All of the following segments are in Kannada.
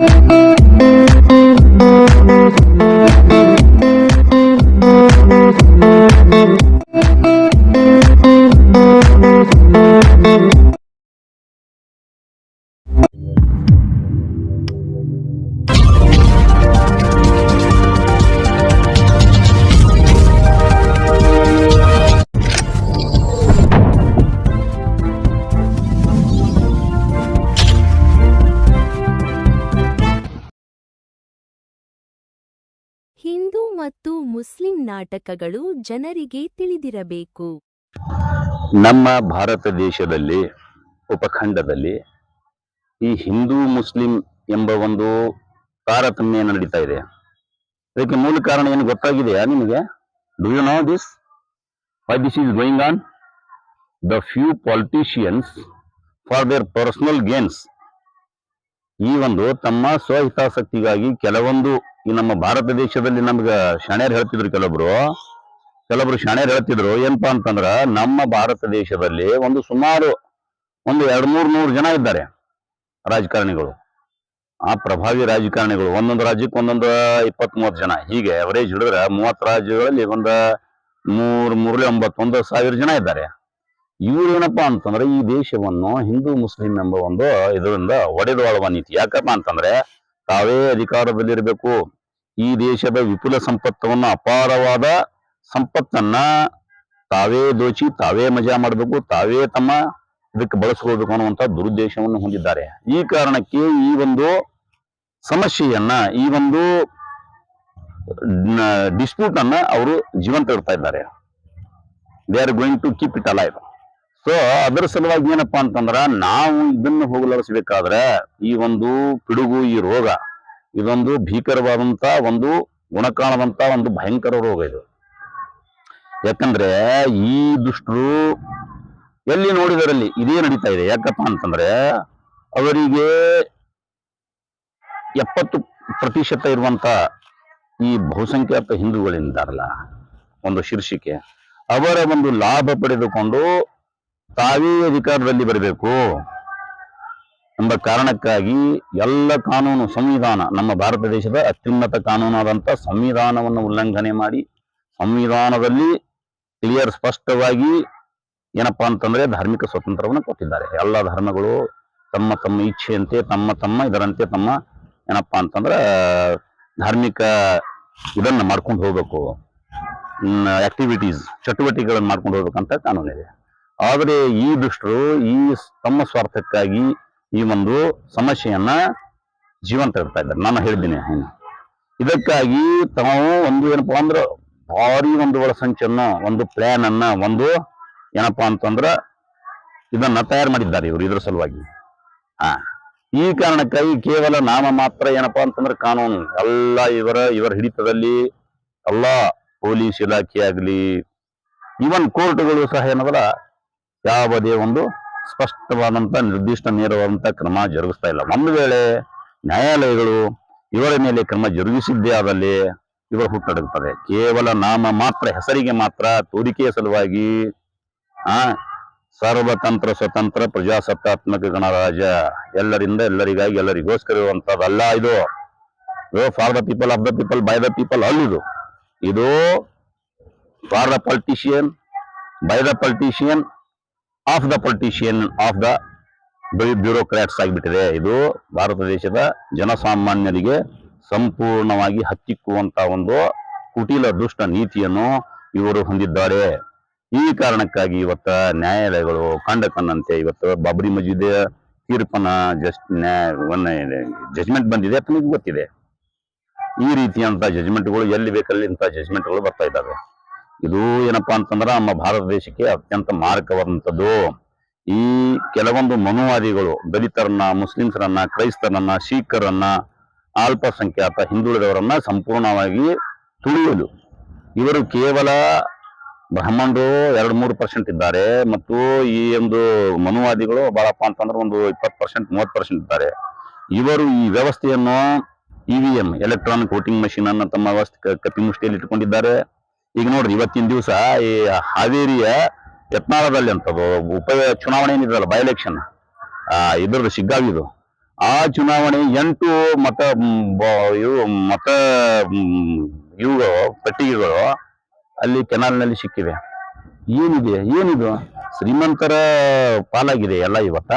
ಹಿಂದೂ ಮತ್ತು ಮುಸ್ಲಿಂ ನಾಟಕಗಳು ಜನರಿಗೆ ತಿಳಿದಿರಬೇಕು. ನಮ್ಮ ಭಾರತ ದೇಶದಲ್ಲಿ, ಉಪಖಂಡದಲ್ಲಿ ಈ ಹಿಂದೂ ಮುಸ್ಲಿಂ ಎಂಬ ಒಂದು ತಾರತಮ್ಯ ನಡೀತಾ ಇದೆ. ಇದಕ್ಕೆ ಮೂಲ ಕಾರಣ ಏನು ಗೊತ್ತಾಗಿದೆಯಾ ನಿಮಗೆ? Do you know this why this is going on the few politicians for their personal gains ಈ ಒಂದು ತಮ್ಮ ಸ್ವಹಿತಾಸಕ್ತಿಗಾಗಿ ಕೆಲವೊಂದು ಈ ನಮ್ಮ ಭಾರತ ದೇಶದಲ್ಲಿ ನಮ್ಗ ಶಾಣ್ಯರು ಹೇಳ್ತಿದ್ರು ಕೆಲವೊಬ್ರು ಕೆಲವೊಬ್ರು ಶಾಣ್ಯರು ಹೇಳ್ತಿದ್ರು, ಏನಪ್ಪಾ ಅಂತಂದ್ರ ನಮ್ಮ ಭಾರತ ದೇಶದಲ್ಲಿ ಒಂದು ಸುಮಾರು ಒಂದು ಎರಡ್ ಮೂರ್ ನೂರು ಜನ ಇದ್ದಾರೆ ರಾಜಕಾರಣಿಗಳು. ಆ ಪ್ರಭಾವಿ ರಾಜಕಾರಣಿಗಳು, ಒಂದೊಂದು ರಾಜ್ಯಕ್ಕೆ ಒಂದೊಂದು ಇಪ್ಪತ್ತ್ ಮೂವತ್ತು ಜನ. ಹೀಗೆ ಅವರೇಜ್ ಹಿಡಿದ್ರೆ ಮೂವತ್ತು ರಾಜ್ಯಗಳಲ್ಲಿ ಒಂದ ಮೂರ್ ಮೂರ್ಲೆ ಒಂಬತ್ತೊಂದು ಸಾವಿರ ಜನ ಇದ್ದಾರೆ. ಇವ್ರು ಏನಪ್ಪಾ ಅಂತಂದ್ರೆ ಈ ದೇಶವನ್ನು ಹಿಂದೂ, ಮುಸ್ಲಿಂ ಎಂಬ ಒಂದು ಇದರಿಂದ ಒಡೆದು ಆಳುವ ನೀತಿ. ಯಾಕಪ್ಪ ಅಂತಂದ್ರೆ ತಾವೇ ಅಧಿಕಾರದಲ್ಲಿರಬೇಕು. ಈ ದೇಶದ ವಿಪುಲ ಸಂಪತ್ತವನ್ನು ಅಪಾರವಾದ ಸಂಪತ್ತನ್ನ ತಾವೇ ದೋಚಿ, ತಾವೇ ಮಜಾ ಮಾಡಬೇಕು, ತಾವೇ ತಮ್ಮ ಇದಕ್ಕೆ ಬಳಸ್ಕೊಳ್ಬೇಕು ಅನ್ನುವಂತ ದುರುದ್ದೇಶವನ್ನು ಹೊಂದಿದ್ದಾರೆ. ಈ ಕಾರಣಕ್ಕೆ ಈ ಒಂದು ಸಮಸ್ಯೆಯನ್ನ, ಈ ಒಂದು ಡಿಸ್ಪ್ಯೂಟ್ ಅನ್ನ ಅವರು ಜೀವಂತ ಇಡ್ತಾ ಇದ್ದಾರೆ. They are going to keep it alive so ಅದರ ಸಲುವಾಗಿ ಏನಪ್ಪಾ ಅಂತಂದ್ರ ನಾವು ಇದನ್ನು ಹೋಗಲಾಡಿಸಬೇಕಾದ್ರೆ ಈ ಒಂದು ಪಿಡುಗು, ಈ ರೋಗ, ಇದೊಂದು ಭೀಕರವಾದಂತ ಒಂದು ಗುಣ ಗುಣಕಾಣದಂತ ಒಂದು ಭಯಂಕರ ರೋಗ ಇದು. ಯಾಕಂದ್ರೆ ಈ ದುಷ್ಟರು ಎಲ್ಲಿ ನೋಡಿದರಲ್ಲಿ ಇದೇ ನಡೀತಾ ಇದೆ. ಯಾಕಪ್ಪ ಅಂತಂದ್ರೆ ಅವರಿಗೆ ಎಪ್ಪತ್ತು ಪ್ರತಿಶತ ಇರುವಂತ ಈ ಬಹುಸಂಖ್ಯಾತ ಹಿಂದೂಗಳಿದ್ದಾರಲ್ಲ ಒಂದು ಶೀರ್ಷಿಕೆ, ಅವರ ಒಂದು ಲಾಭ ಪಡೆದುಕೊಂಡು ತಾವೇ ಅಧಿಕಾರದಲ್ಲಿ ಬರಬೇಕು ಎಂಬ ಕಾರಣಕ್ಕಾಗಿ ಎಲ್ಲ ಕಾನೂನು ಸಂವಿಧಾನ, ನಮ್ಮ ಭಾರತ ದೇಶದ ಅತ್ಯುನ್ನತ ಕಾನೂನಾದಂತ ಸಂವಿಧಾನವನ್ನು ಉಲ್ಲಂಘನೆ ಮಾಡಿ ಸಂವಿಧಾನದಲ್ಲಿ ಕ್ಲಿಯರ್ ಸ್ಪಷ್ಟವಾಗಿ ಏನಪ್ಪಾ ಅಂತಂದ್ರೆ ಧಾರ್ಮಿಕ ಸ್ವಾತಂತ್ರ್ಯವನ್ನು ಕೊಟ್ಟಿದ್ದಾರೆ. ಎಲ್ಲ ಧರ್ಮಗಳು ತಮ್ಮ ತಮ್ಮ ಇಚ್ಛೆಯಂತೆ, ತಮ್ಮ ತಮ್ಮ ಇದರಂತೆ ತಮ್ಮ ಏನಪ್ಪಾ ಅಂತಂದ್ರೆ, ಧಾರ್ಮಿಕ ಇದನ್ನ ಮಾಡ್ಕೊಂಡು ಹೋಗ್ಬೇಕು. ಆಕ್ಟಿವಿಟೀಸ್ ಚಟುವಟಿಕೆಗಳನ್ನು ಮಾಡ್ಕೊಂಡು ಹೋಗ್ಬೇಕಂತ ಕಾನೂನಿದೆ. ಆದರೆ ಈ ದುಷ್ಟರು ಈ ತಮ್ಮ ಸ್ವಾರ್ಥಕ್ಕಾಗಿ ಈ ಒಂದು ಸಮಸ್ಯೆಯನ್ನ ಜೀವಂತ ಇಡ್ತಾ ಇದ್ದಾರೆ. ನಾನು ಹೇಳಿದ್ದೀನಿ ಇದಕ್ಕಾಗಿ ತಾವು ಒಂದು ಏನಪ್ಪಾ ಅಂದ್ರೆ ಭಾರಿ ಒಂದು ಒಳಸಂಚನ್ನು, ಒಂದು ಪ್ಲಾನ್ ಅನ್ನ, ಒಂದು ಏನಪ್ಪಾ ಅಂತಂದ್ರ ಇದನ್ನ ತಯಾರು ಮಾಡಿದ್ದಾರೆ ಇವರು ಇದ್ರ ಸಲುವಾಗಿ. ಹಾ ಈ ಕಾರಣಕ್ಕಾಗಿ ಕೇವಲ ನಾಮ ಮಾತ್ರ ಏನಪ್ಪಾ ಅಂತಂದ್ರೆ ಕಾನೂನು. ಎಲ್ಲ ಇವರ ಇವರ ಹಿಡಿತದಲ್ಲಿ ಎಲ್ಲ ಪೊಲೀಸ್ ಇಲಾಖೆ ಆಗ್ಲಿ ಇವನ್ ಕೋರ್ಟ್ಗಳು ಸಹ ಏನದಲ್ಲ ಯಾವುದೇ ಒಂದು ಸ್ಪಷ್ಟವಾದಂಥ ನಿರ್ದಿಷ್ಟ ನೇರವಾದಂಥ ಕ್ರಮ ಜರುಗಿಸ್ತಾ ಇಲ್ಲ. ಒಂದು ವೇಳೆ ನ್ಯಾಯಾಲಯಗಳು ಇವರ ಮೇಲೆ ಕ್ರಮ ಜರುಗಿಸಿದ್ದೇ ಆದಲ್ಲಿ ಇವರು ಹುಟ್ಟಡಗುತ್ತದೆ ಕೇವಲ ನಾಮ ಮಾತ್ರ, ಹೆಸರಿಗೆ ಮಾತ್ರ, ತೋರಿಕೆಯ ಸಲುವಾಗಿ, ಆ, ಸರ್ವತಂತ್ರ, ಸ್ವತಂತ್ರ, ಪ್ರಜಾಸತ್ತಾತ್ಮಕ ಗಣರಾಜ್ಯ ಎಲ್ಲರಿಂದ ಎಲ್ಲರಿಗಾಗಿ ಎಲ್ಲರಿಗೋಸ್ಕರ ಇರುವಂತದ್ದಲ್ಲ ಇದು for the people of the people by the people ಅಲ್ಲಿದು ಇದು. For the politician by the politician of the politician of the bureaucrats ಆಗಿಬಿಟ್ಟಿದೆ. ಇದು ಭಾರತ ದೇಶದ ಜನಸಾಮಾನ್ಯರಿಗೆ ಸಂಪೂರ್ಣವಾಗಿ ಹತ್ತಿಕ್ಕುವಂತ ಒಂದು ಕುಟಿಲ ದುಷ್ಟ ನೀತಿಯನ್ನು ಇವರು ಹೊಂದಿದ್ದಾರೆ. ಈ ಕಾರಣಕ್ಕಾಗಿ ಇವತ್ತ ನ್ಯಾಯಾಲಯಗಳು ಕಂಡ ಕಣ್ಣಂತೆ ಇವತ್ತು ಬಾಬರಿ ಮಜೀದ್ ತೀರ್ಪನ್ನ ಜಸ್ಟ್ ಜಜ್ಮೆಂಟ್ ಬಂದಿದೆ ಅಂತ ನಿಮ್ಗೆ ಗೊತ್ತಿದೆ. ಈ ರೀತಿಯಂತ ಜಜ್ಮೆಂಟ್ಗಳು ಎಲ್ಲಿ ಬೇಕಲ್ಲಿ ಇಂಥ ಜಜ್ಮೆಂಟ್ಗಳು ಬರ್ತಾ ಇದ್ದಾವೆ. ಇದು ಏನಪ್ಪಾ ಅಂತಂದ್ರೆ ನಮ್ಮ ಭಾರತ ದೇಶಕ್ಕೆ ಅತ್ಯಂತ ಮಾರಕವಾದಂಥದ್ದು. ಈ ಕೆಲವೊಂದು ಮನುವಾದಿಗಳು, ದಲಿತರನ್ನ, ಮುಸ್ಲಿಮ್ಸರನ್ನ, ಕ್ರೈಸ್ತರನ್ನ ಸಿಖ್ಖರನ್ನ ಅಲ್ಪಸಂಖ್ಯಾತ ಹಿಂದುಳಿದವರನ್ನ ಸಂಪೂರ್ಣವಾಗಿ ತುಳಿಯಲು ಇವರು ಕೇವಲ ಬ್ರಾಹ್ಮಣರು ಎರಡು ಮೂರು ಪರ್ಸೆಂಟ್ ಇದ್ದಾರೆ ಮತ್ತು ಈ ಒಂದು ಮನುವಾದಿಗಳು ಬಹಳಪ್ಪ ಅಂತಂದ್ರೆ ಒಂದು ಇಪ್ಪತ್ತು ಪರ್ಸೆಂಟ್ ಮೂವತ್ತು ಪರ್ಸೆಂಟ್ ಇದ್ದಾರೆ. ಇವರು ಈ ವ್ಯವಸ್ಥೆಯನ್ನು E V M electronic voting machine ಅನ್ನು ತಮ್ಮ ವ್ಯವಸ್ಥೆ ಕಪಿಮುಷ್ಟಿಯಲ್ಲಿ ಇಟ್ಕೊಂಡಿದ್ದಾರೆ ಈಗ ನೋಡ್ರಿ, ಇವತ್ತಿನ ದಿವಸ ಈ ಹಾವೇರಿಯ ಯತ್ನಾಳದಲ್ಲಿ ಅಂತದು ಉಪ ಚುನಾವಣೆ ಏನಿದ್ರಲ್ಲ ಬೈ ಎಲೆಕ್ಷನ್ ಇದ್ರದ್ದು ಸಿಗ್ಗಾವಿದು. ಆ ಚುನಾವಣೆ ಎಂಟು ಮತ ಇವು ಮತ ಇವುಗಳು, ಪೆಟ್ಟಿಗೆಗಳು ಅಲ್ಲಿ ಕೆನಾಲ್ನಲ್ಲಿ ಸಿಕ್ಕಿವೆ. ಏನಿದೆ? ಏನಿದು? ಶ್ರೀಮಂತರ ಪಾಲಾಗಿದೆ ಎಲ್ಲ ಇವತ್ತ.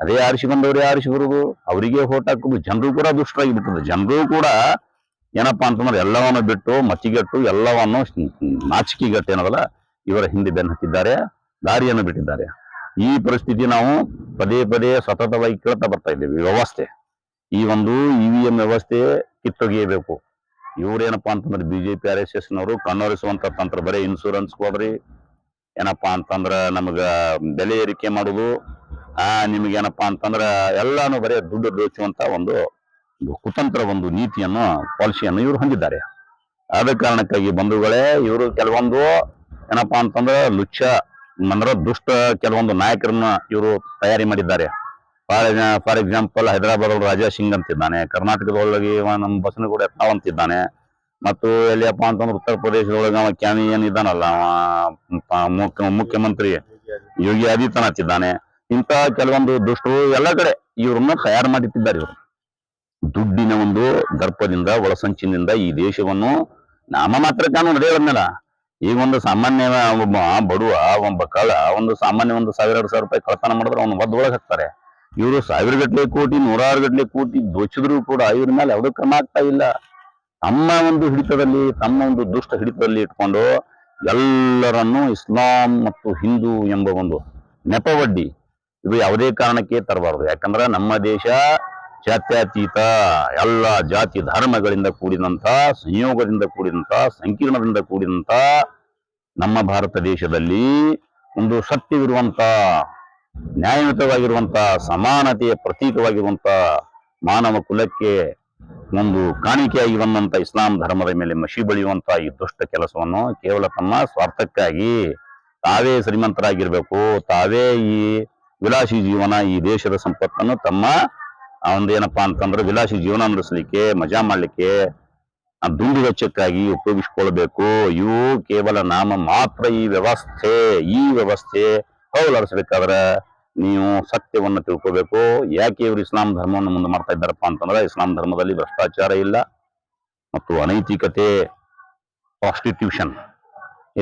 ಅದೇ ಆರಿಸಿ ಬಂದವರೇ ಆರಿಸಿ ಬರುದು. ಅವರಿಗೆ ಹೋಟ್ ಹಾಕುದು. ಜನರು ಕೂಡ ದುಷ್ಟರಾಗಿ ಬಿಟ್ಟದ್ದು ಜನರು ಕೂಡ ಏನಪ್ಪಾ ಅಂತಂದ್ರೆ ಎಲ್ಲವನ್ನು ಬಿಟ್ಟು ಮಚ್ಚಿಗೆಟ್ಟು ಎಲ್ಲವನ್ನು ನಾಚಿಕೆಗಟ್ಟು ಏನದಲ್ಲ, ಇವರ ಹಿಂದೆ ಬೆನ್ನು ಹತ್ತಿದ್ದಾರೆ, ದಾರಿಯನ್ನು ಬಿಟ್ಟಿದ್ದಾರೆ. ಈ ಪರಿಸ್ಥಿತಿ ನಾವು ಪದೇ ಪದೇ ಸತತವಾಗಿ ಕೇಳ್ತಾ ಬರ್ತಾ ಇದ್ದೇವೆ ವ್ಯವಸ್ಥೆ. ಈ ಒಂದು ಇ ವಿ ಎಂ ವ್ಯವಸ್ಥೆ ಕಿತ್ತೊಗೆಯಬೇಕು. ಇವ್ರೇನಪ್ಪಾ ಅಂತಂದ್ರೆ ಬಿಜೆಪಿ ಆರ್ ಎಸ್ ಎಸ್ ನವರು ಕಣ್ಣೊರೆಸುವಂತ ತಂತ್ರ, ಬರೀ ಇನ್ಶೂರೆನ್ಸ್ ಹೋದ್ರಿ. ಏನಪ್ಪಾ ಅಂತಂದ್ರ ನಮಗ ಬೆಲೆ ಏರಿಕೆ ಮಾಡುದು. ಆ ಏನಪ್ಪ ಅಂತಂದ್ರ ಎಲ್ಲಾನು ಬರೀ ದುಡ್ಡು ದೋಚುವಂತ ಒಂದು ಒಂದು ಕುತಂತ್ರ ಒಂದು ನೀತಿಯನ್ನು, ಪಾಲಿಸಿಯನ್ನು ಇವರು ಹೊಂದಿದ್ದಾರೆ. ಆದ ಕಾರಣಕ್ಕಾಗಿ ಬಂಧುಗಳೇ, ಇವರು ಕೆಲವೊಂದು ಏನಪ್ಪಾ ಅಂತಂದ್ರೆ ಲುಚ್ಚ ಅಂದ್ರೆ ದುಷ್ಟ ಕೆಲವೊಂದು ನಾಯಕರನ್ನ ಇವರು ತಯಾರಿ ಮಾಡಿದ್ದಾರೆ. ಫಾರ್ ಫಾರ್ ಎಕ್ಸಾಂಪಲ್ ಹೈದರಾಬಾದ್ ಅವರು ರಾಜಾ ಸಿಂಗ್ ಅಂತಿದ್ದಾನೆ, ಕರ್ನಾಟಕದೊಳಗೆ ನಮ್ಮ ಬಸನಗೌಡ ಯತ್ನಾಳ್ ಅಂತಿದ್ದಾನೆ, ಮತ್ತು ಎಲ್ಲಿಯಪ್ಪ ಅಂತಂದ್ರೆ ಉತ್ತರ ಪ್ರದೇಶದೊಳಗೆ ಅವ ಕ್ಯಾನಿ ಏನಿದ್ದಾನಲ್ಲ ಮುಖ್ಯಮಂತ್ರಿ ಯೋಗಿ ಆದಿತ್ಯನಾಥ್ ಇದ್ದಾನೆ ಇಂತಹ ಕೆಲವೊಂದು ದುಷ್ಟರು ಎಲ್ಲ ಕಡೆ ಇವ್ರನ್ನ ತಯಾರು ಮಾಡಿಟ್ಟಿದ್ದಾರೆ ಇವರು. ದುಡ್ಡಿನ ಒಂದು ದರ್ಪದಿಂದ, ಒಳಸಂಚಿನಿಂದ ಈ ದೇಶವನ್ನು ನಾಮ ಮಾತ್ರ ಅದೇ ಹೇಳಿದ್ನಲ್ಲ ಈಗ ಒಂದು ಸಾಮಾನ್ಯ ಒಬ್ಬ ಬಡುವ, ಒಬ್ಬ ಕಳ ಒಂದು ಸಾಮಾನ್ಯ ಒಂದು ಸಾವಿರ ಎರಡು ಸಾವಿರ ರೂಪಾಯಿ ಕಳತನ ಮಾಡಿದ್ರೆ ಅವ್ನು ಒದ್ದು ಒಳಗೆ ಹಾಕ್ತಾರೆ. ಇವರು ಸಾವಿರ ಗಟ್ಟಲೆ ಕೋಟಿ ನೂರಾರು ಗಟ್ಟಲೆ ಕೋಟಿ ದೋಚಿದ್ರು ಕೂಡ ಇವ್ರ ಮೇಲೆ ಯಾವುದೂ ಕ್ರಮ ಆಗ್ತಾ ಇಲ್ಲ. ತಮ್ಮ ಒಂದು ಹಿಡಿತದಲ್ಲಿ, ತಮ್ಮ ಒಂದು ದುಷ್ಟ ಹಿಡಿತದಲ್ಲಿ ಇಟ್ಕೊಂಡು ಎಲ್ಲರನ್ನು ಇಸ್ಲಾಂ ಮತ್ತು ಹಿಂದೂ ಎಂಬ ಒಂದು ನೆಪವಡ್ಡಿ ಇದು ಯಾವುದೇ ಕಾರಣಕ್ಕೆ ತರಬಾರದು. ಯಾಕಂದ್ರೆ ನಮ್ಮ ದೇಶ ಜಾತ್ಯತೀತ, ಎಲ್ಲ ಜಾತಿ ಧರ್ಮಗಳಿಂದ ಕೂಡಿದಂತ ಸಂಯೋಗದಿಂದ ಕೂಡಿದಂತ ಸಂಕೀರ್ಣದಿಂದ ಕೂಡಿದಂತ ನಮ್ಮ ಭಾರತ ದೇಶದಲ್ಲಿ ಒಂದು ಸತ್ಯವಿರುವಂಥ ನ್ಯಾಯಯುತವಾಗಿರುವಂತ ಸಮಾನತೆಯ ಪ್ರತೀಕವಾಗಿರುವಂತ ಮಾನವ ಕುಲಕ್ಕೆ ಒಂದು ಕಾಣಿಕೆಯಾಗಿ ಬಂದಂಥ ಇಸ್ಲಾಂ ಧರ್ಮದ ಮೇಲೆ ಮಸಿ ಬಳಿಯುವಂತ ಈ ದುಷ್ಟ ಕೆಲಸವನ್ನು ಕೇವಲ ತಮ್ಮ ಸ್ವಾರ್ಥಕ್ಕಾಗಿ ತಾವೇ ಶ್ರೀಮಂತರಾಗಿರಬೇಕು, ತಾವೇ ಈ ವಿಲಾಸಿ ಜೀವನ, ಈ ದೇಶದ ಸಂಪತ್ತನ್ನು ತಮ್ಮ ಒಂದು ಏನಪ್ಪಾ ಅಂತಂದ್ರೆ ವಿಲಾಸಿ ಜೀವನ ನಡೆಸಲಿಕ್ಕೆ, ಮಜಾ ಮಾಡ್ಲಿಕ್ಕೆ ದುಂಡು ವೆಚ್ಚಕ್ಕಾಗಿ ಉಪಯೋಗಿಸ್ಕೊಳ್ಬೇಕು. ಇವು ಕೇವಲ ನಾಮ ಮಾತ್ರ ಈ ವ್ಯವಸ್ಥೆ ಈ ವ್ಯವಸ್ಥೆ ಹೋಗಲಾಡಿಸ್ಬೇಕಾದ್ರೆ ನೀವು ಸತ್ಯವನ್ನು ತಿಳ್ಕೋಬೇಕು. ಯಾಕೆ ಇವರು ಇಸ್ಲಾಂ ಧರ್ಮವನ್ನು ಮುಂದೆ ಮಾಡ್ತಾ ಇದ್ದಾರಪ್ಪ ಅಂತಂದ್ರೆ ಇಸ್ಲಾಂ ಧರ್ಮದಲ್ಲಿ ಭ್ರಷ್ಟಾಚಾರ ಇಲ್ಲ ಮತ್ತು ಅನೈತಿಕತೆ ಪ್ರಾಸ್ಟಿಟ್ಯೂಷನ್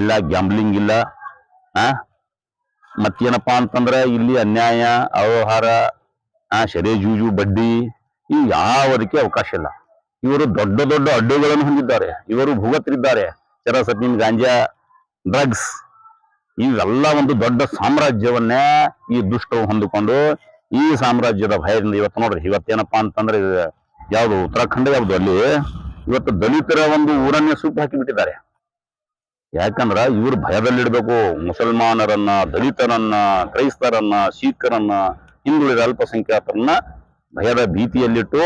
ಇಲ್ಲ ಗ್ಯಾಂಬ್ಲಿಂಗ್ ಇಲ್ಲ ಮತ್ತೇನಪ್ಪಾ ಅಂತಂದ್ರೆ ಇಲ್ಲಿ ಅನ್ಯಾಯ, ಅವ್ಯವಹಾರ ಆ ಸೆರೆ, ಜೂಜು, ಬಡ್ಡಿ ಈ ಯಾವುದಕ್ಕೆ ಅವಕಾಶ ಇಲ್ಲ. ಇವರು ದೊಡ್ಡ ದೊಡ್ಡ ಅಡ್ಡುಗಳನ್ನು ಹೊಂದಿದ್ದಾರೆ. ಇವರು ಭೂಗತರಿದ್ದಾರೆ. ಚರಸತಿನ್ ಗಾಂಜಾ, ಡ್ರಗ್ಸ್ ಇವೆಲ್ಲ ಒಂದು ದೊಡ್ಡ ಸಾಮ್ರಾಜ್ಯವನ್ನೇ ಈ ದುಷ್ಟವು ಹೊಂದಿಕೊಂಡು ಈ ಸಾಮ್ರಾಜ್ಯದ ಭಯದಿಂದ ಇವತ್ತು ನೋಡ್ರಿ, ಇವತ್ತೇನಪ್ಪಾ ಅಂತಂದ್ರೆ ಯಾವ್ದು ಉತ್ತರಾಖಂಡ, ಯಾವುದು ಅಲ್ಲಿ ಇವತ್ತು ದಲಿತರ ಒಂದು ಊರನ್ನೇ ಹಾಕಿ ಬಿಟ್ಟಿದ್ದಾರೆ ಯಾಕಂದ್ರ ಇವ್ರು ಭಯದಲ್ಲಿಡ್ಬೇಕು. ಮುಸಲ್ಮಾನರನ್ನ, ದಲಿತರನ್ನ, ಕ್ರೈಸ್ತರನ್ನ ಸಿಖ್ರನ್ನ ಹಿಂದುಳಿದ ಅಲ್ಪಸಂಖ್ಯಾತರನ್ನ ಭಯದ ಭೀತಿಯಲ್ಲಿಟ್ಟು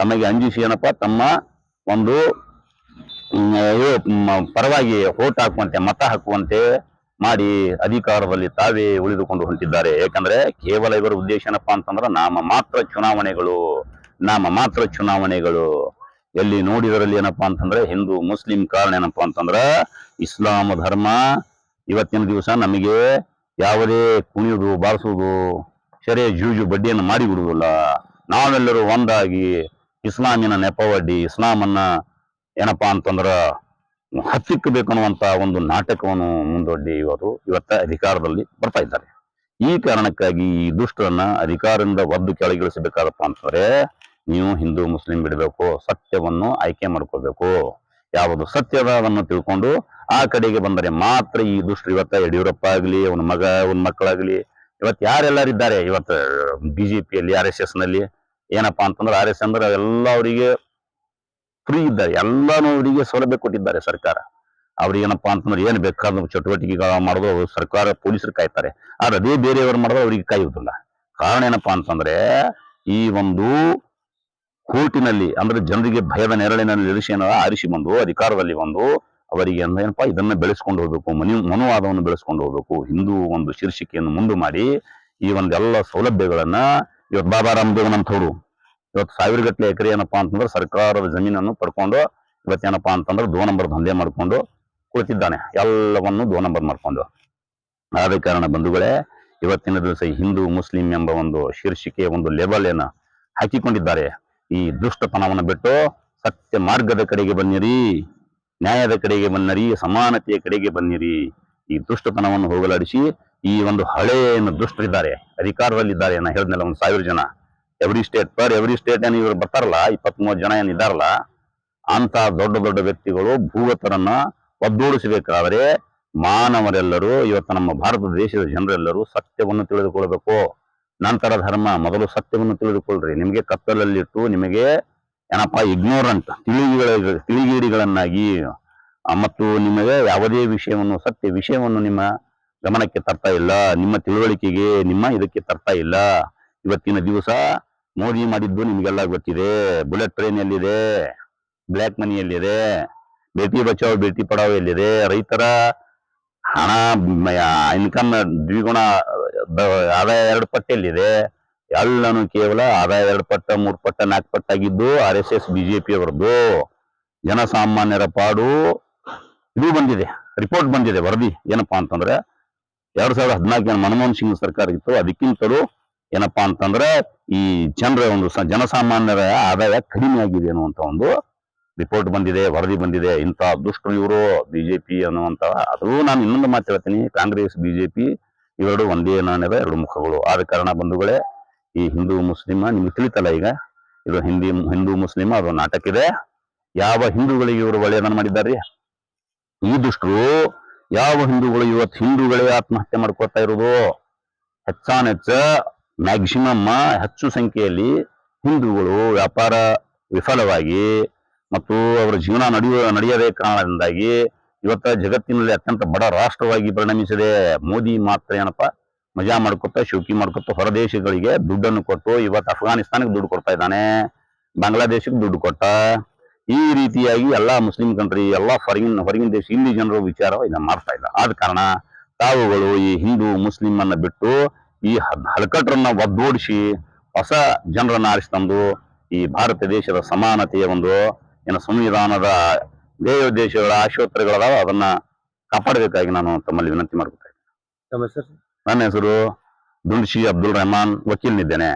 ತಮಗೆ ಅಂಜಿಸಿ ಏನಪ್ಪ, ತಮ್ಮ ಒಂದು ಪರವಾಗಿ ಓಟ್ ಹಾಕುವಂತೆ, ಮತ ಹಾಕುವಂತೆ ಮಾಡಿ ಅಧಿಕಾರದಲ್ಲಿ ತಾವೇ ಉಳಿದುಕೊಂಡು ಹೊಂಟಿದ್ದಾರೆ ಯಾಕಂದ್ರೆ ಕೇವಲ ಇವರ ಉದ್ದೇಶ ಏನಪ್ಪಾ ಅಂತಂದ್ರೆ ನಾಮ ಮಾತ್ರ ಚುನಾವಣೆಗಳು, ನಾಮ ಮಾತ್ರ ಚುನಾವಣೆಗಳು. ಎಲ್ಲಿ ನೋಡಿದರಲ್ಲಿ ಏನಪ್ಪಾ ಅಂತಂದ್ರೆ ಹಿಂದೂ, ಮುಸ್ಲಿಂ ಕಾರಣ ಏನಪ್ಪಾ ಅಂತಂದ್ರ ಇಸ್ಲಾಂ ಧರ್ಮ. ಇವತ್ತಿನ ದಿವಸ ನಮಗೆ ಯಾವುದೇ ಕುಣಿಯುವುದು, ಬಾರಿಸುವುದು ಸೆರೆ ಜೂಜು ಬಡ್ಡಿಯನ್ನು ಮಾಡಿ ಬಿಡುವುದಿಲ್ಲ. ನಾವೆಲ್ಲರೂ ಒಂದಾಗಿ ಇಸ್ಲಾಮಿನ ನೆಪವಡ್ಡಿ ಇಸ್ಲಾಮನ್ನ ಏನಪ್ಪಾ ಅಂತಂದ್ರ ಹತ್ತಿಕ್ಕಬೇಕನ್ನುವಂಥ ಒಂದು ನಾಟಕವನ್ನು ಮುಂದೊಡ್ಡಿ ಇವರು ಇವತ್ತ ಅಧಿಕಾರದಲ್ಲಿ ಬರ್ತಾ ಇದ್ದಾರೆ. ಈ ಕಾರಣಕ್ಕಾಗಿ ಈ ದುಷ್ಟರನ್ನ ಅಧಿಕಾರದಿಂದ ಒದ್ದು ಕೆಳಗಿಳಿಸಬೇಕಾದಪ್ಪ ಅಂತಂದ್ರೆ ನೀವು ಹಿಂದೂ, ಮುಸ್ಲಿಂ ಬಿಡಬೇಕು, ಸತ್ಯವನ್ನು ಆಯ್ಕೆ ಮಾಡ್ಕೋಬೇಕು. ಯಾವುದು ಸತ್ಯದ ಅದನ್ನು ತಿಳ್ಕೊಂಡು ಆ ಕಡೆಗೆ ಬಂದರೆ ಮಾತ್ರ ಈ ದುಷ್ಟರು ಇವತ್ತ ಯಡಿಯೂರಪ್ಪ ಆಗ್ಲಿ, ಅವನ ಮಗ, ಅವನ ಮಕ್ಕಳಾಗ್ಲಿ ಇವತ್ತು ಯಾರೆಲ್ಲರಿದ್ದಾರೆ ಇವತ್ತು ಬಿಜೆಪಿಯಲ್ಲಿ, ಆರ್ ಎಸ್ ಎಸ್ನಲ್ಲಿ ಏನಪ್ಪಾ ಅಂತಂದ್ರೆ ಆರ್ ಎಸ್ ಅಂದ್ರೆ ಎಲ್ಲ ಅವರಿಗೆ ಫ್ರೀ ಇದ್ದಾರೆ. ಎಲ್ಲಾನು ಅವರಿಗೆ ಸೌಲಭ್ಯ ಕೊಟ್ಟಿದ್ದಾರೆ ಸರ್ಕಾರ. ಅವ್ರಿಗೆ ಏನಪ್ಪಾ ಅಂತಂದ್ರೆ ಏನ್ ಬೇಕಾದ ಚಟುವಟಿಕೆಗಳ ಮಾಡೋದು ಅವ್ರು ಸರ್ಕಾರ ಪೊಲೀಸರು ಕಾಯ್ತಾರೆ. ಆದ್ರೆ ಅದೇ ಬೇರೆಯವರು ಮಾಡಿದ್ರೆ ಅವರಿಗೆ ಕಾಯುವುದಿಲ್ಲ. ಕಾರಣ ಏನಪ್ಪಾ ಅಂತಂದ್ರೆ ಈ ಒಂದು ಕೋರ್ಟಿನಲ್ಲಿ ಅಂದ್ರೆ ಜನರಿಗೆ ಭಯದ ನೆರಳಿನಲ್ಲಿ ಇರಿಸಿ ಆರಿಸಿ ಬಂದು ಅಧಿಕಾರದಲ್ಲಿ ಬಂದು ಅವರಿಗೆ ಏನಪ್ಪಾ, ಇದನ್ನ ಬೆಳೆಸ್ಕೊಂಡು ಹೋಗ್ಬೇಕು, ಮನು, ಮನುವಾದವನ್ನು ಬೆಳೆಸ್ಕೊಂಡು ಹೋಗ್ಬೇಕು. ಹಿಂದೂ ಒಂದು ಶೀರ್ಷಿಕೆಯನ್ನು ಮುಂದೆ ಮಾಡಿ, ಈ ಒಂದೆಲ್ಲ ಸೌಲಭ್ಯಗಳನ್ನ ಇವತ್ತು ಬಾಬಾ ರಾಮದೇವನಂಥವ್ರು ಇವತ್ತು ಸಾವಿರ ಗಟ್ಟಲೆ ಎಕರೆ ಏನಪ್ಪಾ ಅಂತಂದ್ರೆ ಸರ್ಕಾರದ ಜಮೀನನ್ನು ಪಡ್ಕೊಂಡು ಇವತ್ತೇನಪ್ಪಾ ಅಂತಂದ್ರೆ ದೋ ನಂಬರ್ ದಂಧೆ ಮಾಡ್ಕೊಂಡು ಕುಳಿತಿದ್ದಾನೆ. ಎಲ್ಲವನ್ನು ದೋ ನಂಬರ್ ಮಾಡ್ಕೊಂಡು. ಆದ ಕಾರಣ ಬಂಧುಗಳೇ, ಇವತ್ತಿನ ದಿವಸ ಹಿಂದೂ, ಮುಸ್ಲಿಂ ಎಂಬ ಒಂದು ಶೀರ್ಷಿಕೆ ಒಂದು ಲೆವೆಲ್ ಏನ ಹಾಕಿಕೊಂಡಿದ್ದಾರೆ. ಈ ದುಷ್ಟತನವನ್ನು ಬಿಟ್ಟು ಸತ್ಯ ಮಾರ್ಗದ ಕಡೆಗೆ ಬನ್ನಿರಿ. ನ್ಯಾಯದ ಕಡೆಗೆ ಬನ್ನಿರಿ, ಸಮಾನತೆಯ ಕಡೆಗೆ ಬನ್ನಿರಿ. ಈ ದುಷ್ಟತನವನ್ನು ಹೋಗಲಾಡಿಸಿ ಈ ಒಂದು ಹಳೆಯನ್ನು ಏನು ದುಷ್ಟರಿದ್ದಾರೆ, ಅಧಿಕಾರದಲ್ಲಿದ್ದಾರೆ ನಾ ಹೇಳಿದ್ನಲ್ಲ ಒಂದು ಸಾವಿರ ಜನ. Every state per every state ಏನು ಇವರು ಬರ್ತಾರಲ್ಲ ಇಪ್ಪತ್ತ್ ಮೂವತ್ತು ಜನ ಏನಿದಾರಲ್ಲ ಅಂತ ದೊಡ್ಡ ದೊಡ್ಡ ವ್ಯಕ್ತಿಗಳು ಭೂಗತರನ್ನ ಒದ್ದೂಡಿಸಬೇಕಾದ್ರೆ ಮಾನವರೆಲ್ಲರೂ, ಇವತ್ತು ನಮ್ಮ ಭಾರತ ದೇಶದ ಜನರೆಲ್ಲರೂ ಸತ್ಯವನ್ನು ತಿಳಿದುಕೊಳ್ಬೇಕು ನಂತರ ಧರ್ಮ, ಮೊದಲು ಸತ್ಯವನ್ನು ತಿಳಿದುಕೊಳ್ಳ್ರಿ. ನಿಮಗೆ ಕತ್ತಲಲ್ಲಿಟ್ಟು ನಿಮಗೆ ಏನಪ್ಪಾ ಇಗ್ನೋರೆಂಟ್ ತಿಳಿಗಿಗಳ, ತಿಳಿಗೇಡಿಗಳನ್ನಾಗಿ ಮತ್ತು ನಿಮಗೆ ಯಾವುದೇ ವಿಷಯವನ್ನು, ಸತ್ಯ ವಿಷಯವನ್ನು ನಿಮ್ಮ ಗಮನಕ್ಕೆ ತರ್ತಾ ಇಲ್ಲ, ನಿಮ್ಮ ತಿಳುವಳಿಕೆಗೆ ನಿಮ್ಮ ಇದಕ್ಕೆ ತರ್ತಾ ಇಲ್ಲ. ಇವತ್ತಿನ ದಿವಸ ಮೋದಿ ಮಾಡಿದ್ದು ನಿಮಗೆಲ್ಲ ಗೊತ್ತಿದೆ. ಬುಲೆಟ್ ಟ್ರೈನ್ ಎಲ್ಲಿದೆ? ಬ್ಲ್ಯಾಕ್ ಮನಿ ಎಲ್ಲಿದೆ? ಬೇಟಿ ಬಚಾವ್, ಬೇಟಿ ಪಡಾವ್ ಎಲ್ಲಿದೆ? ರೈತರ ಹಣ ಇನ್ಕಮ್ ದ್ವಿಗುಣ ಆದಾಯ ಎರಡು ಪಟ್ಟು ಎಲ್ಲಿದೆ? ಎಲ್ಲನೂ ಕೇವಲ ಆದಾಯ ಎರಡು ಪಟ್ಟ, ಮೂರು ಪಟ್ಟ, ನಾಲ್ಕು ಪಟ್ಟಾಗಿದ್ದು ಆರ್ ಎಸ್ ಎಸ್ ಬಿಜೆಪಿ ಅವರದ್ದು ಜನಸಾಮಾನ್ಯರ ಪಾಡು ಇದು ಬಂದಿದೆ ರಿಪೋರ್ಟ್ ಬಂದಿದೆ, ವರದಿ. ಏನಪ್ಪಾ ಅಂತಂದ್ರೆ, ಎರಡ್ ಸಾವಿರದ ಹದಿನಾಲ್ಕಿನ ಮನಮೋಹನ್ ಸಿಂಗ್ ಸರ್ಕಾರ ಇತ್ತು, ಅದಕ್ಕಿಂತಲೂ ಏನಪ್ಪಾ ಅಂತಂದ್ರೆ, ಈ ಜನರ ಒಂದು ಜನಸಾಮಾನ್ಯರ ಆದಾಯ ಕಡಿಮೆ ಆಗಿದೆ ಅನ್ನುವಂತ ಒಂದು ರಿಪೋರ್ಟ್ ಬಂದಿದೆ, ವರದಿ ಬಂದಿದೆ. ಇಂಥ ದುಷ್ಟರು ಇವರು ಬಿಜೆಪಿ ಅನ್ನುವಂತ ಅದು ನಾನು ಇನ್ನೊಂದು ಮಾತು ಹೇಳ್ತೀನಿ. ಕಾಂಗ್ರೆಸ್ ಬಿಜೆಪಿ ಇವೆರಡು ಒಂದೇ ನಾಣ್ಯದ ಎರಡು ಮುಖಗಳು. ಆದ ಕಾರಣ ಬಂಧುಗಳೇ ಈ ಹಿಂದೂ ಮುಸ್ಲಿಮ, ನಿಮ್ಗೆ ತಿಳಿತಲ್ಲ ಈಗ? ಇದು ಹಿಂದಿ, ಹಿಂದೂ ಮುಸ್ಲಿಮ ಅದು ನಾಟಕ ಇದೆ ಯಾವ ಹಿಂದೂಗಳಿಗೆ ಇವರು ಒಳ್ಳೆಯದನ್ನು ಮಾಡಿದ್ದಾರೆ ಈ ದುಷ್ಟರು ಯಾವ ಹಿಂದೂಗಳು ಇವತ್ತು ಹಿಂದೂಗಳೇ ಆತ್ಮಹತ್ಯೆ ಮಾಡ್ಕೊತಾ ಇರೋದು? ಹೆಚ್ಚಾನೆಚ್ಚ ಮ್ಯಾಕ್ಸಿಮಮ್ ಹೆಚ್ಚು ಸಂಖ್ಯೆಯಲ್ಲಿ ಹಿಂದೂಗಳು ವ್ಯಾಪಾರ ವಿಫಲವಾಗಿ ಮತ್ತು ಅವರ ಜೀವನ ನಡೆಯುವ ನಡೆಯದೇ ಕಾರಣದಿಂದಾಗಿ ಇವತ್ತ ಜಗತ್ತಿನಲ್ಲಿ ಅತ್ಯಂತ ಬಡ ರಾಷ್ಟ್ರವಾಗಿ ಪರಿಣಮಿಸಿದೆ. ಮೋದಿ ಮಾತ್ರ ಏನಪ್ಪ? ಮಜಾ ಮಾಡ್ಕೊತ ಶೋಕಿ ಮಾಡ್ಕೊತ ಹೊರದೇಶಗಳಿಗೆ ದುಡ್ಡನ್ನು ಕೊಟ್ಟು ಇವತ್ತು ಅಫ್ಘಾನಿಸ್ತಾನಕ್ಕೆ ದುಡ್ಡು ಕೊಡ್ತಾ ಇದ್ದಾನೆ. ಬಾಂಗ್ಲಾದೇಶಕ್ಕೆ ದುಡ್ಡು ಕೊಟ್ಟ. ಈ ರೀತಿಯಾಗಿ ಎಲ್ಲಾ ಮುಸ್ಲಿಂ ಕಂಟ್ರಿ ಎಲ್ಲಾ ಹೊರಗಿನ ಹೊರಗಿನ ದೇಶ ಇಲ್ಲಿ ಜನರು ವಿಚಾರ ಇದನ್ನ ಮಾಡ್ತಾ ಇಲ್ಲ. ಆದ ಕಾರಣ ತಾವುಗಳು ಈ ಹಿಂದೂ ಮುಸ್ಲಿಂ ಅನ್ನ ಬಿಟ್ಟು ಈ ಹಲಕಟ್ರನ್ನ ಒದ್ದೋಡಿಸಿ ಹೊಸ ಜನರನ್ನ ಆರಿಸ್ತಂದು ಈ ಭಾರತ ದೇಶದ ಸಮಾನತೆಯ ಒಂದು ಏನು ಸಂವಿಧಾನದ ದೇವ ದೇಶಗಳ ಆಶೋತ್ತರಗಳದಾವ, ಅದನ್ನ ಕಾಪಾಡಬೇಕಾಗಿ ನಾನು ತಮ್ಮಲ್ಲಿ ವಿನಂತಿ ಮಾಡ್ಕೊತಾ ಇದ್ದೀನಿ. ನನ್ನ ಹೆಸರು ದುಂಡ್ಶಿ ಅಬ್ದುಲ್ ರೆಹಮಾನ್ ವಕೀಲ್ನಿದ್ದೇನೆ